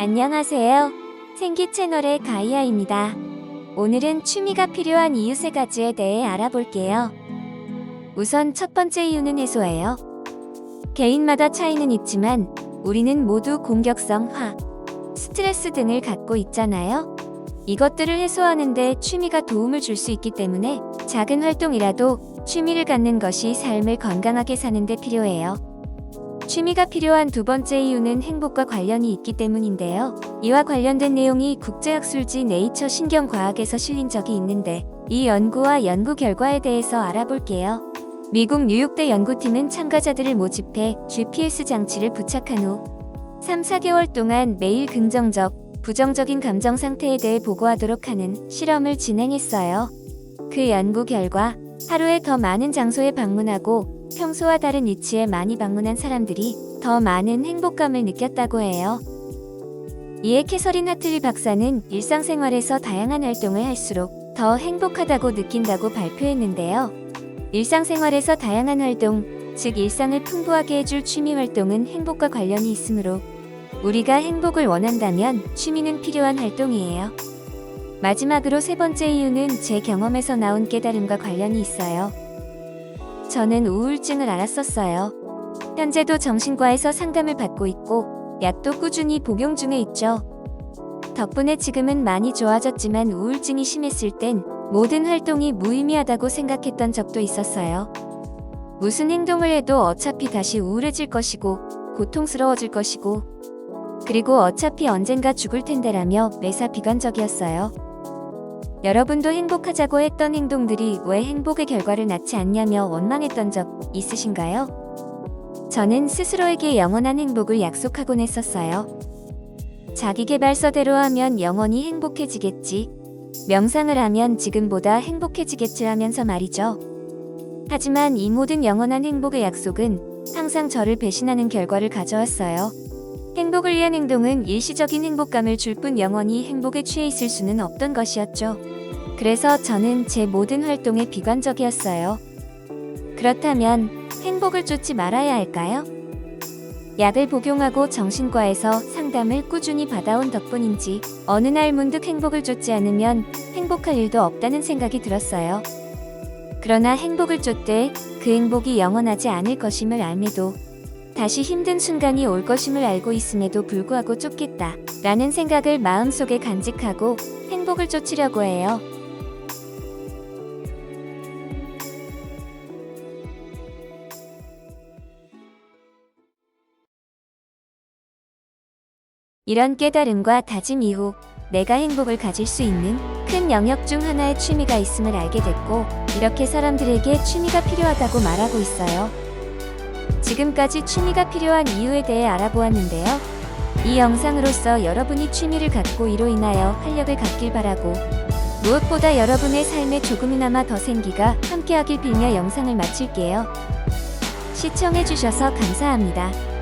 안녕하세요. 생기 채널의 가이아입니다. 오늘은 취미가 필요한 이유 세 가지에 대해 알아볼게요. 우선 첫 번째 이유는 해소예요. 개인마다 차이는 있지만 우리는 모두 공격성, 화, 스트레스 등을 갖고 있잖아요. 이것들을 해소하는데 취미가 도움을 줄 수 있기 때문에 작은 활동이라도 취미를 갖는 것이 삶을 건강하게 사는데 필요해요. 취미가 필요한 두 번째 이유는 행복과 관련이 있기 때문인데요. 이와 관련된 내용이 국제학술지 네이처 신경과학에서 실린 적이 있는데 이 연구와 연구 결과에 대해서 알아볼게요. 미국 뉴욕대 연구팀은 참가자들을 모집해 GPS 장치를 부착한 후 3, 4개월 동안 매일 긍정적, 부정적인 감정 상태에 대해 보고하도록 하는 실험을 진행했어요. 그 연구 결과 하루에 더 많은 장소에 방문하고 평소와 다른 위치에 많이 방문한 사람들이 더 많은 행복감을 느꼈다고 해요. 이에 캐서린 하틀리 박사는 일상생활에서 다양한 활동을 할수록 더 행복하다고 느낀다고 발표했는데요. 일상생활에서 다양한 활동, 즉 일상을 풍부하게 해줄 취미 활동은 행복과 관련이 있으므로 우리가 행복을 원한다면 취미는 필요한 활동이에요. 마지막으로 세 번째 이유는 제 경험에서 나온 깨달음과 관련이 있어요. 저는 우울증을 앓았었어요. 현재도 정신과에서 상담을 받고 있고 약도 꾸준히 복용 중에 있죠. 덕분에 지금은 많이 좋아졌지만 우울증이 심했을 땐 모든 활동이 무의미하다고 생각했던 적도 있었어요. 무슨 행동을 해도 어차피 다시 우울해질 것이고 고통스러워질 것이고 그리고 어차피 언젠가 죽을 텐데라며 매사 비관적이었어요. 여러분도 행복하자고 했던 행동들이 왜 행복의 결과를 낳지 않냐며 원망했던 적 있으신가요? 저는 스스로에게 영원한 행복을 약속하곤 했었어요. 자기개발서대로 하면 영원히 행복해지겠지. 명상을 하면 지금보다 행복해지겠지 하면서 말이죠. 하지만 이 모든 영원한 행복의 약속은 항상 저를 배신하는 결과를 가져왔어요. 행복을 위한 행동은 일시적인 행복감을 줄 뿐 영원히 행복에 취해 있을 수는 없던 것이었죠. 그래서 저는 제 모든 활동에 비관적이었어요. 그렇다면 행복을 쫓지 말아야 할까요? 약을 복용하고 정신과에서 상담을 꾸준히 받아온 덕분인지 어느 날 문득 행복을 쫓지 않으면 행복할 일도 없다는 생각이 들었어요. 그러나 행복을 쫓되 그 행복이 영원하지 않을 것임을 알매도 다시 힘든 순간이 올 것임을 알고 있음에도 불구하고 쫓겠다 라는 생각을 마음속에 간직하고 행복을 쫓으려고 해요. 이런 깨달음과 다짐 이후 내가 행복을 가질 수 있는 큰 영역 중 하나의 취미가 있음을 알게 됐고 이렇게 사람들에게 취미가 필요하다고 말하고 있어요. 지금까지 취미가 필요한 이유에 대해 알아보았는데요. 이 영상으로서 여러분이 취미를 갖고 이로 인하여 활력을 갖길 바라고 무엇보다 여러분의 삶에 조금이나마 더 생기가 함께하길 빌며 영상을 마칠게요. 시청해주셔서 감사합니다.